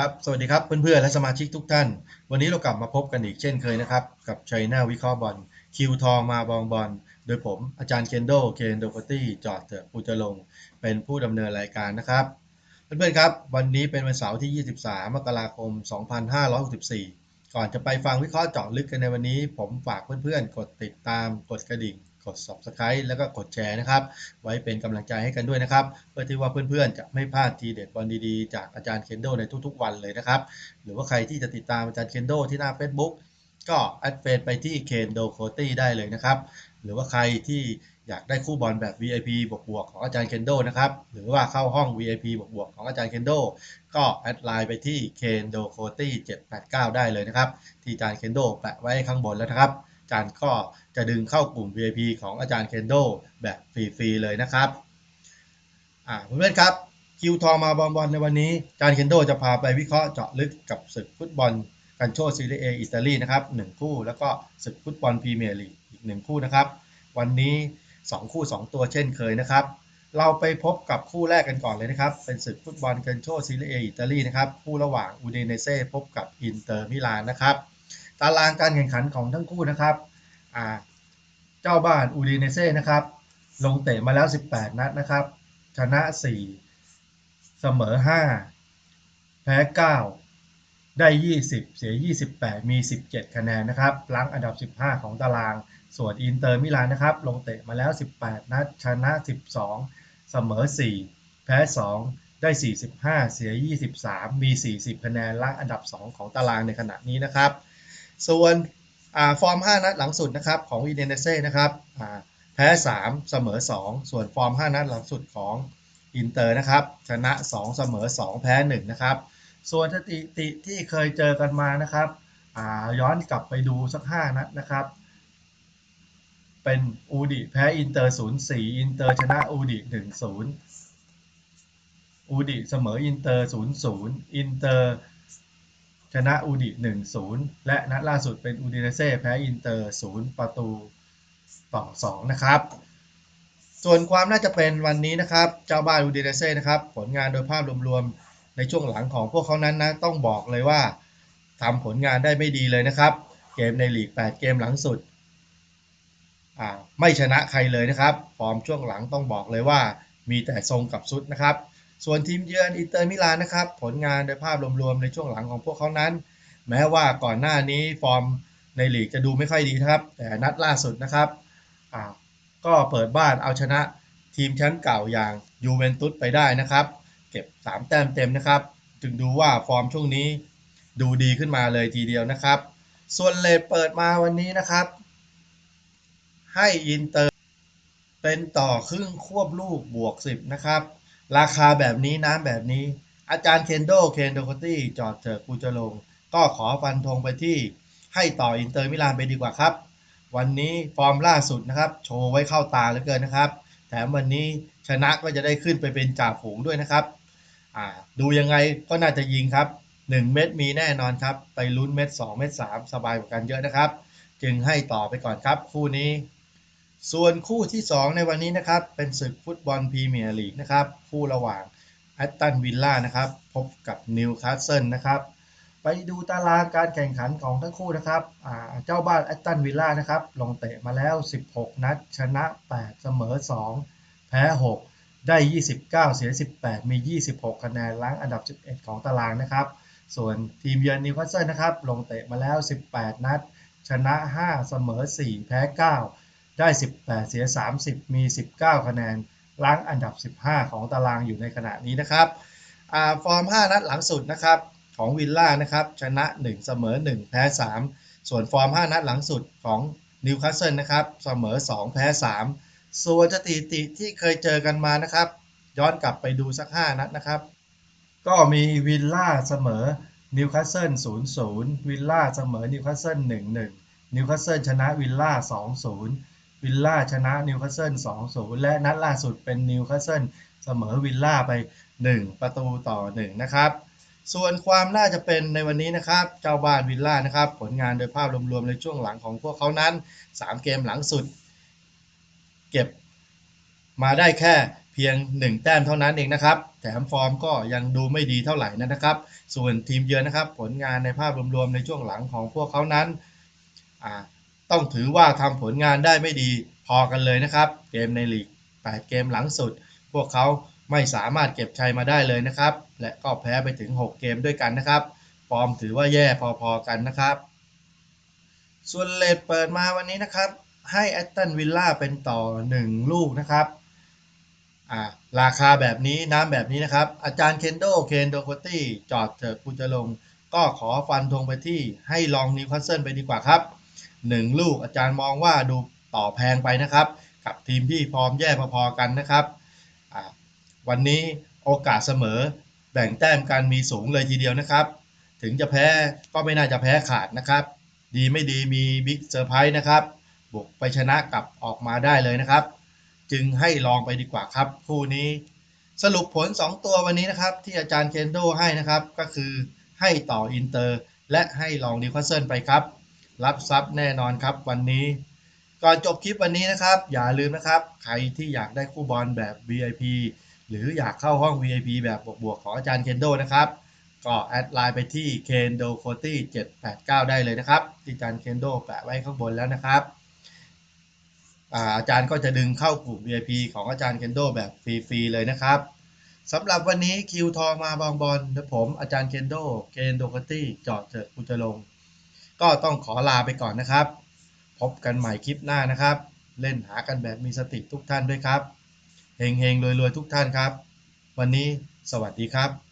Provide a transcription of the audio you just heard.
ครับสวัสดีครับเพื่อนๆและสมาชิกทุกท่าน วันนี้เรากลับมาพบกันอีกเช่นเคยนะครับ กับชัยนาวิเคราะห์บอลคิวทองมาบองบอลโดยผมอาจารย์เคนโดเคนโดโคตี้จอดเถอะปูจะลง เป็นผู้ดำเนินรายการนะครับ เพื่อนๆครับวันนี้เป็นวันเสาร์ที่ 23 มกราคม 2564 ก่อนจะไปฟังวิเคราะห์เจาะลึกกันในวันนี้ ผมฝากเพื่อนๆ กดติดตามกดกระดิ่ง กด subscribe แล้วก็กดแชร์นะครับ ไว้เป็นกำลังใจให้กันด้วยนะครับ เพื่อที่ว่าเพื่อนๆ จะไม่พลาดทีเด็ดบอลดีๆ จากอาจารย์เคนโดในทุกๆ วันเลยนะครับ หรือว่าใครที่จะติดตามอาจารย์เคนโดที่หน้า Facebook ก็แอดเฟซไปที่เคนโดโคตี้ได้เลยนะครับ หรือว่าใครที่อยากได้คู่บอลแบบ VIP บวกๆของอาจารย์เคนโดนะครับ หรือว่าเข้าห้อง VIP บวกๆของอาจารย์เคนโดก็แอดไลน์ไปที่เคนโดโคตี้789 ได้เลยนะครับ ที่อาจารย์เคนโดแปะไว้ข้างบนแล้วนะครับ จารย์ก็จะดึงเข้ากลุ่ม VIP ของอาจารย์เคนโดแบบฟรีๆเลยนะครับอ่าเพื่อนๆครับคิวทองมาบอลบอลในวันนี้อาจารย์เคนโดจะพาไปวิเคราะห์เจาะลึกกับศึกฟุตบอลกันโชซีเรียอิตาลีนะครับหนึ่งคู่ แล้วก็ศึกฟุตบอลพรีเมียร์ลีกอีกหนึ่งคู่นะครับ วันนี้ 2 คู่ 2 ตัวเช่นเคยนะครับ เราไปพบกับคู่แรกกันก่อนเลยนะครับ เป็นศึกฟุตบอลกันโชซีเรียอิตาลีนะครับ คู่ระหว่างอูเดเนเซ่พบกับอินเตอร์มิลานนะครับ ตารางการแข่งขันของทั้งคู่นะครับเจ้าบ้านอูดีเนเซ่นะครับลงเตะมาแล้ว 18 นัดนะครับ ชนะ 4 เสมอ 5 แพ้ 9 ได้ 20 เสีย 28 มี 17 คะแนนนะครับลังอันดับ 15 ของตาราง ส่วนอินเตอร์มิลานนะครับ ลงเตะมาแล้ว 18 นัด ชนะ 12 เสมอ 4 แพ้ 2 ได้ 45 เสีย 23 มี 40 คะแนนลังอันดับ 2 ของตารางในขณะนี้นะครับ ส่วนฟอร์ม 5 นัดหลังสุดนะครับของอีเดนเซ่นะครับแพ้ 3 เสมอ 2 ส่วนฟอร์ม 5 นัดหลังสุดของอินเตอร์นะครับชนะ 2 เสมอ 2 แพ้ 1 นะครับ ส่วนสถิติที่เคยเจอกันมานะครับย้อนกลับไปดูสัก 5 นัดนะครับ เป็นอูดิแพ้อินเตอร์0-4 อินเตอร์ชนะอูดิ1-0 อูดิเสมออินเตอร์0-0 อินเตอร์ ชนะอูดิ1-0และนัดล่าสุดเป็นอูดิเนเซ่แพ้อินเตอร์0ประตูต่อ2นะครับ ส่วนความน่าจะเป็นวันนี้นะครับ เจ้าบ้านอูดิเนเซ่นะครับผลงานโดยภาพรวมๆ ในช่วงหลังของพวกเขานั้นนะต้องบอกเลยว่าทำผลงานได้ไม่ดีเลยนะครับ เกมในลีก 8 เกมหลังสุดไม่ชนะใครเลยนะครับ ฟอร์มช่วงหลังต้องบอกเลยว่ามีแต่ทรงกับซุดนะครับ ส่วนทีมเยือนอินเตอร์มิลานนะครับ ผลงานโดยภาพรวมๆในช่วงหลังของพวกเขานั้น แม้ว่าก่อนหน้านี้ฟอร์มในลีกจะดูไม่ค่อยดีครับ แต่นัดล่าสุดนะครับก็เปิดบ้านเอาชนะทีมแชมป์เก่าอย่างยูเวนตุสไปได้นะครับ เก็บ 3 แต้มเต็มนะครับ จึงดูว่าฟอร์มช่วงนี้ดูดีขึ้นมาเลยทีเดียวนะครับ ส่วนเลทเปิดมาวันนี้นะครับ ให้อินเตอร์เป็นต่อครึ่งควบลูกบวก 10 นะครับ ราคาแบบนี้น้ำแบบนี้ อาจารย์เคนโดเคนโดโคตี้จอดเถอะกูจะลง ก็ขอฟันธงไปที่ให้ต่ออินเตอร์มิลานไปดีกว่าครับ วันนี้ฟอร์มล่าสุดนะครับ โชว์ไว้เข้าตาเหลือเกินนะครับ แถมวันนี้ชนะก็จะได้ขึ้นไปเป็นจ่าฝูงด้วยนะครับดูยังไงก็น่าจะยิงครับ 1 เม็ดมีแน่นอนครับ ไปลุ้นเม็ด2เม็ด3สบายกว่ากันเยอะนะครับ จึงให้ต่อไปก่อนครับ คู่นี้ ส่วนคู่ที่ 2 ในวันนี้นะครับ เป็นศึกฟุตบอลพรีเมียร์ลีกนะครับ คู่ระหว่างแอตตันวิลล่านะครับ พบกับนิวคาสเซิลนะครับ ไปดูตารางการแข่งขันของทั้งคู่นะครับเจ้าบ้านแอตตันวิลล่านะครับลงเตะมาแล้ว 16 นัด ชนะ 8 เสมอ 2 แพ้ 6 ได้ 29 เสีย 18 มี 26 คะแนนล้างอันดับ 11 ของตารางนะครับ ส่วนทีมเยือนนิวคาสเซิลนะครับ ลงเตะมาแล้ว 18 นัด ชนะ 5 เสมอ 4 แพ้ 9 ได้ 18 เสีย 30 มี 19 คะแนนล้างอันดับ 15 ของตารางอยู่ในขณะนี้นะครับฟอร์ม 5 นัดหลังสุดนะครับของวิลล่านะครับชนะ 1 เสมอ 1 แพ้ 3 ส่วนฟอร์ม 5 นัดหลังสุดของนิวคาสเซิลนะครับเสมอ 2 แพ้ 3 ส่วนสถิติที่เคยเจอกันมานะครับ ย้อนกลับไปดูสัก 5 นัดนะครับ ก็มีวิลล่าเสมอนิวคาสเซิล0-0 วิลล่าเสมอนิวคาสเซิล1-1 นิวคาสเซิลชนะวิลล่า2-0 วิลล่าชนะนิวคาสเซิล2-0และนัดล่าสุดเป็นนิวคาสเซิลเสมอวิลล่าไป 1 ประตูต่อ 1 นะครับ ส่วนความน่าจะเป็นในวันนี้นะครับ เจ้าบ้านวิลล่านะครับ ผลงานโดยภาพรวมๆในช่วงหลังของพวกเขานั้น 3 เกมหลังสุด เก็บมาได้แค่เพีพียง 1 แต้มเท่านั้นเองนะครับ แถมฟอร์มก็ยังดูไม่ดีเท่าไหร่นะครับ ส่วนทีมเยือนนะครับ ผลงานในภาพรวมๆในช่วงหลังของพวกเขานั้นอ่า ต้องถือว่าทำผลงานได้ไม่ดีพอกันเลยนะครับ เกมในลีก 8 เกมหลังสุด พวกเขาไม่สามารถเก็บชัยมาได้เลยนะครับ และก็แพ้ไปถึง 6 เกมด้วยกันนะครับ ฟอร์มถือว่าแย่พอๆกันนะครับ ส่วนเลดเปิดมาวันนี้นะครับ ให้แอตตันวิลล่าเป็นต่อ 1 ลูกนะครับราคาแบบนี้น้ำแบบนี้นะครับ อาจารย์เคนโดเคนโดโคตี้จอดเถอะกูจะลง ก็ขอฟันธงไปที่ให้ลองนิวคาสเซิลไปดีกว่าครับ 1 ลูก อาจารย์มองว่าดูต่อแพงไปนะครับ กับทีมที่พร้อมแย่พอๆกันนะครับ วันนี้โอกาสเสมอแบ่งแต้มกันมีสูงเลยทีเดียวนะครับ ถึงจะแพ้ก็ไม่น่าจะแพ้ขาดนะครับ ดีไม่ดีมีบิ๊กเซอร์ไพรส์นะครับบุกไปชนะกลับออกมาได้เลยนะครับ จึงให้ลองไปดีกว่าครับ คู่นี้ สรุปผล 2 ตัววันนี้นะครับ ที่อาจารย์เคนโดให้นะครับ ก็คือให้ต่ออินเตอร์ และให้ลองนิวคาสเซิลไปครับ รับทรัพย์แน่นอนครับวันนี้ก่อนจบคลิปวันนี้นะครับ อย่าลืมนะครับ ใครที่อยากได้คู่บอลแบบ VIP หรืออยากเข้าห้อง VIP แบบบวกๆของอาจารย์เคนโดนะครับ ก็แอดไลน์ไปที่ kendo c o t y 789 ได้เลยนะครับ ที่อาจารย์เคนโดแปะไว้ข้างบนแล้วนะครับอาจารย์ก็จะดึงเข้ากลุ่ม VIP ของอาจารย์เคนโดแบบฟรีๆเลยนะครับสำหรับวันนี้คิวทองมาบางบอลและผมอาจารย์เคนโดเคนโดคตี้จอดเถอกูจลง ก็ต้องขอลาไปก่อนนะครับ พบกันใหม่คลิปหน้านะครับ เล่นหากันแบบมีสติทุกท่านด้วยครับเฮงเฮงรวยรวยทุกท่านครับ วันนี้สวัสดีครับ